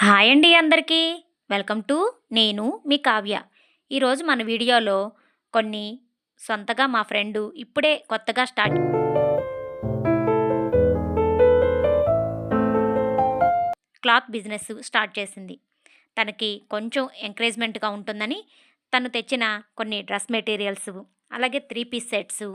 Hi అండి అందరికీ. Welcome to నేను మీ కావ్య. ఈరోజు మన వీడియోలో కొన్ని సొంతగా మా ఫ్రెండు ఇప్పుడే కొత్తగా స్టార్ట్ క్లాత్ బిజినెస్ స్టార్ట్ చేసింది. తనకి కొంచెం ఎంకరేజ్మెంట్గా ఉంటుందని తను తెచ్చిన కొన్ని డ్రెస్ మెటీరియల్స్ అలాగే త్రీ పీస్ సెట్స్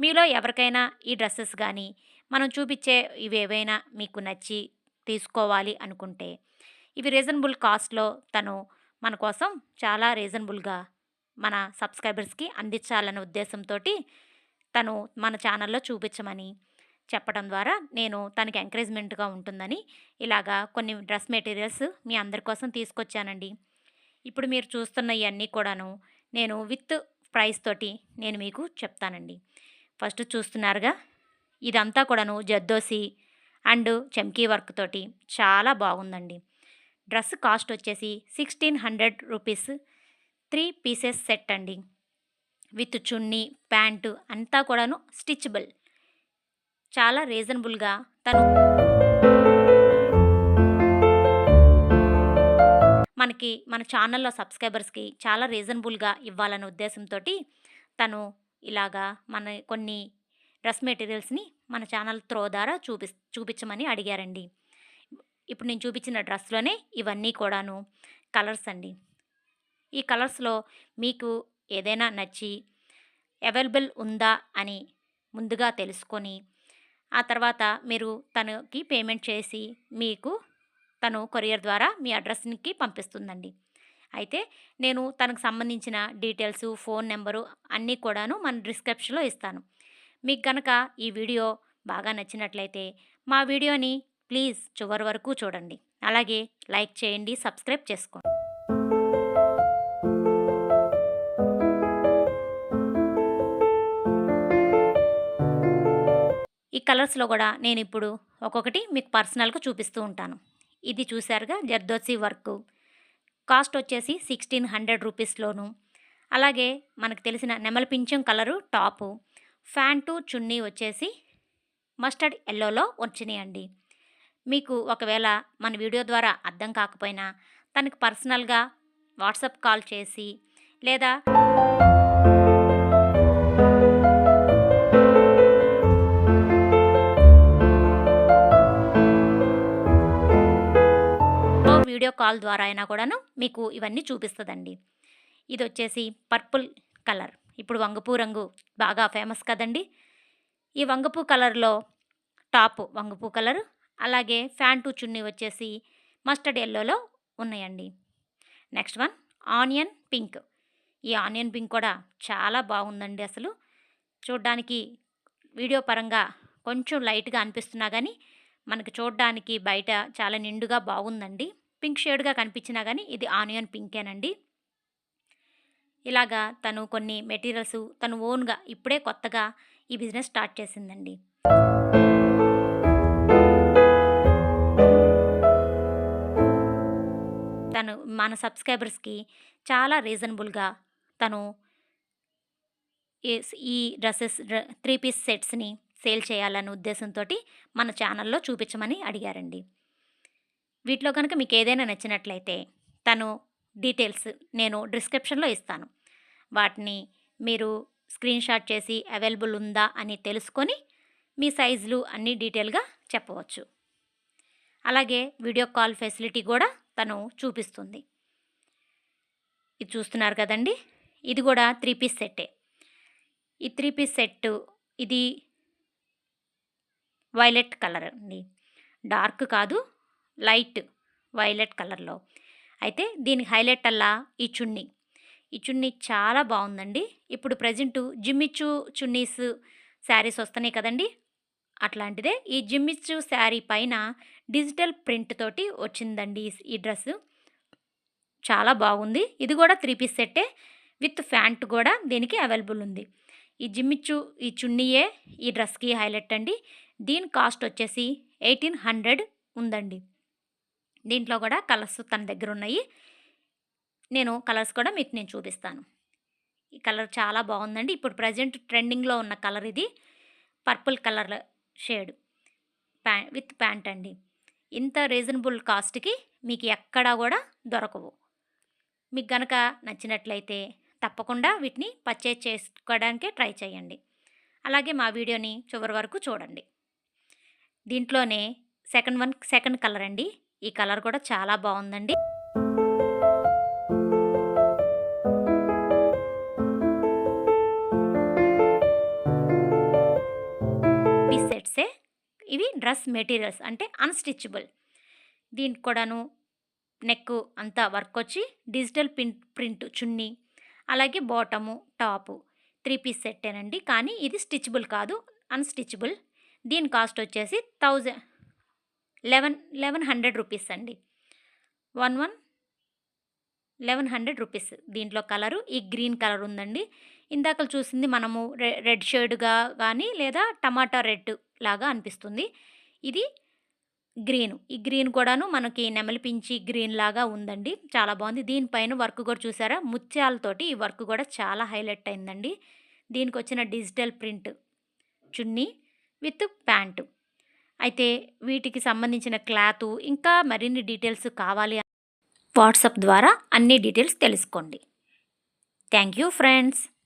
మీలో ఎవరికైనా ఈ డ్రెస్సెస్ కానీ మనం చూపించే ఇవి ఏవైనా మీకు నచ్చి తీసుకోవాలి అనుకుంటే ఇవి రీజనబుల్ కాస్ట్లో తను మన కోసం చాలా రీజనబుల్గా మన సబ్స్క్రైబర్స్కి అందించాలనే ఉద్దేశంతో తను మన ఛానల్లో చూపించమని చెప్పడం ద్వారా నేను తనకి ఎంకరేజ్మెంట్గా ఉంటుందని ఇలాగా కొన్ని డ్రెస్ మెటీరియల్స్ మీ అందరి కోసం తీసుకొచ్చానండి. ఇప్పుడు మీరు చూస్తున్న ఇవన్నీ కూడాను నేను విత్ ప్రైస్ తోటి నేను మీకు చెప్తానండి. ఫస్ట్ చూస్తున్నారుగా? ఇదంతా కూడాను జద్దోసి అండ్ చమ్కీ వర్క్ తోటి చాలా బాగుందండి. డ్రెస్ కాస్ట్ వచ్చేసి sixteen hundred rupees. Three pieces set అండి. విత్ చున్నీ ప్యాంటు అంతా కూడాను స్టిచ్బుల్. చాలా రీజనబుల్గా తను మనకి మన ఛానల్లో సబ్స్క్రైబర్స్కి చాలా రీజనబుల్గా ఇవ్వాలనే ఉద్దేశంతో తను ఇలాగా మన కొన్ని డ్రెస్ మెటీరియల్స్ని మన ఛానల్ త్రో ద్వారా చూపి చూపించమని అడిగారండి. ఇప్పుడు నేను చూపించిన డ్రెస్లోనే ఇవన్నీ కూడాను కలర్స్ అండి. ఈ కలర్స్లో మీకు ఏదైనా నచ్చి అవైలబుల్ ఉందా అని ముందుగా తెలుసుకొని ఆ తర్వాత మీరు తనకి పేమెంట్ చేసి మీకు తను కొరియర్ ద్వారా మీ అడ్రస్కి పంపిస్తుందండి. అయితే నేను తనకు సంబంధించిన డీటెయిల్స్ ఫోన్ నెంబరు అన్నీ కూడాను మన డిస్క్రిప్షన్లో ఇస్తాను. మీకు కనుక ఈ వీడియో బాగా నచ్చినట్లయితే మా వీడియోని ప్లీజ్ చివరి వరకు చూడండి. అలాగే లైక్ చేయండి సబ్స్క్రైబ్ చేసుకోండి. ఈ కలర్స్లో కూడా నేను ఇప్పుడు ఒక్కొక్కటి మీకు పర్సనల్గా చూపిస్తూ ఉంటాను. ఇది చూశారుగా జర్దోసి వర్క్. కాస్ట్ వచ్చేసి సిక్స్టీన్ హండ్రెడ్ రూపీస్లోను. అలాగే మనకు తెలిసిన నెమలి పింఛం కలరు టాపు. ఫ్యాంటు చున్నీ వచ్చేసి మస్టర్డ్ ఎల్లోలో వచ్చినాయండి. మీకు ఒకవేళ మన వీడియో ద్వారా అర్థం కాకపోయినా తనకు పర్సనల్గా వాట్సాప్ కాల్ చేసి లేదా వీడియో కాల్ ద్వారా అయినా కూడాను మీకు ఇవన్నీ చూపిస్తుందండి. ఇది వచ్చేసి పర్పుల్ కలర్. ఇప్పుడు వంగపూ రంగు బాగా ఫేమస్ కదండి. ఈ వంగపూ కలర్లో టాప్ వంగపూ కలర్ అలాగే ఫ్యాంటు చున్నీ వచ్చేసి మస్టర్డ్ ఎల్లోలో ఉన్నాయండి. Next one onion pink. ఈ ఆనియన్ పింక్ కూడా చాలా బాగుందండి అసలు. చూడ్డానికి వీడియో పరంగా కొంచెం లైట్గా అనిపిస్తున్నా కానీ మనకు చూడడానికి బయట చాలా నిండుగా బాగుందండి. పింక్ షేడ్గా కనిపించినా కానీ ఇది ఆనియన్ పింకేనండి. ఇలాగా తను కొన్ని మెటీరియల్స్ తను ఓన్గా ఇప్పుడే కొత్తగా ఈ బిజినెస్ స్టార్ట్ చేసిందండి. తను మన సబ్స్క్రైబర్స్కి చాలా రీజనబుల్గా తను ఈ డ్రెస్సెస్ త్రీ పీస్ సెట్స్ని సేల్ చేయాలనే ఉద్దేశంతో మన ఛానల్లో చూపించమని అడిగారండి. వీటిలో కనుక మీకు ఏదైనా నచ్చినట్లయితే తను డీటెయిల్స్ నేను డిస్క్రిప్షన్లో ఇస్తాను. వాటిని మీరు స్క్రీన్ షాట్ చేసి అవైలబుల్ ఉందా అని తెలుసుకొని మీ సైజులు అన్నీ డీటెయిల్గా చెప్పవచ్చు. అలాగే వీడియో కాల్ ఫెసిలిటీ కూడా తను చూపిస్తుంది. ఇది చూస్తున్నారు కదండి? ఇది కూడా త్రీ పీస్ సెట్టే. ఈ త్రీ పీస్ సెట్ ఇది వైలెట్ కలర్ అండి. డార్క్ కాదు లైట్ వైలెట్ కలర్లో. అయితే దీనికి హైలైట్ అల్లా ఈ చున్నీ. ఈ చున్నీ చాలా బాగుందండి. ఇప్పుడు ప్రజెంట్ జిమ్మిచ్చు చున్నీస్ శారీస్ వస్తున్నాయి కదండి. అట్లాంటిదే ఈ జిమ్మిచ్చు శారీ పైన డిజిటల్ ప్రింట్ తోటి వచ్చిందండి ఈ డ్రెస్ చాలా బాగుంది. ఇది కూడా త్రీ పీస్ సెట్టే విత్ ఫ్యాంట్ కూడా దీనికి అవైలబుల్ ఉంది. ఈ జిమ్మిచ్చు ఈ చున్నీయే ఈ డ్రెస్కి హైలైట్ అండి. దీని కాస్ట్ వచ్చేసి ఎయిటీన్ హండ్రెడ్ ఉందండి. దీంట్లో కూడా కలర్స్ తన దగ్గర ఉన్నాయి. నేను కలర్స్ కూడా మీకు నేను చూపిస్తాను. ఈ కలర్ చాలా బాగుందండి. ఇప్పుడు ప్రజెంట్ ట్రెండింగ్లో ఉన్న కలర్ ఇది. పర్పుల్ కలర్ షేడ్ ప్యా విత్ ప్యాంట్ అండి. ఇంత రీజనబుల్ కాస్ట్కి మీకు ఎక్కడా కూడా దొరకవు. మీకు గనక నచ్చినట్లయితే తప్పకుండా వీటిని పర్చేజ్ చేసుకోవడానికే ట్రై చేయండి. అలాగే మా వీడియోని చివరి వరకు చూడండి. దీంట్లోనే సెకండ్ వన్ సెకండ్ కలర్ అండి. ఈ కలర్ కూడా చాలా బాగుందండి. సెట్సే ఇవి డ్రెస్ మెటీరియల్స్ అంటే అన్స్టిచబుల్. దీనికి కూడాను నెక్ అంతా వర్క్ వచ్చి డిజిటల్ పిన్ ప్రింట్ చున్నీ అలాగే బాటము టాపు త్రీ పీస్ సెట్టేనండి. కానీ ఇది స్టిచబుల్ కాదు అన్స్టిచబుల్. దీని కాస్ట్ వచ్చేసి thousand eleven eleven hundred rupees అండి. One one eleven hundred rupees దీంట్లో కలరు. ఈ గ్రీన్ కలర్ ఉందండి. ఇందాక చూసింది మనము రె రెడ్ షేడ్గా కానీ లేదా టమాటా రెడ్ లాగా అనిపిస్తుంది. ఇది గ్రీన్. ఈ గ్రీన్ కూడాను మనకి నెమలిపించి గ్రీన్ లాగా ఉందండి. చాలా బాగుంది. దీనిపైన వర్క్ కూడా చూసారా? ముత్యాలతోటి ఈ వర్క్ కూడా చాలా హైలైట్ అయిందండి. దీనికి వచ్చిన digital print chunni with pant. అయితే వీటికి సంబంధించిన క్లాత్ ఇంకా మరిన్ని డీటెయిల్స్ కావాలి వాట్సాప్ ద్వారా అన్ని డీటెయిల్స్ తెలుసుకోండి. Thank you friends.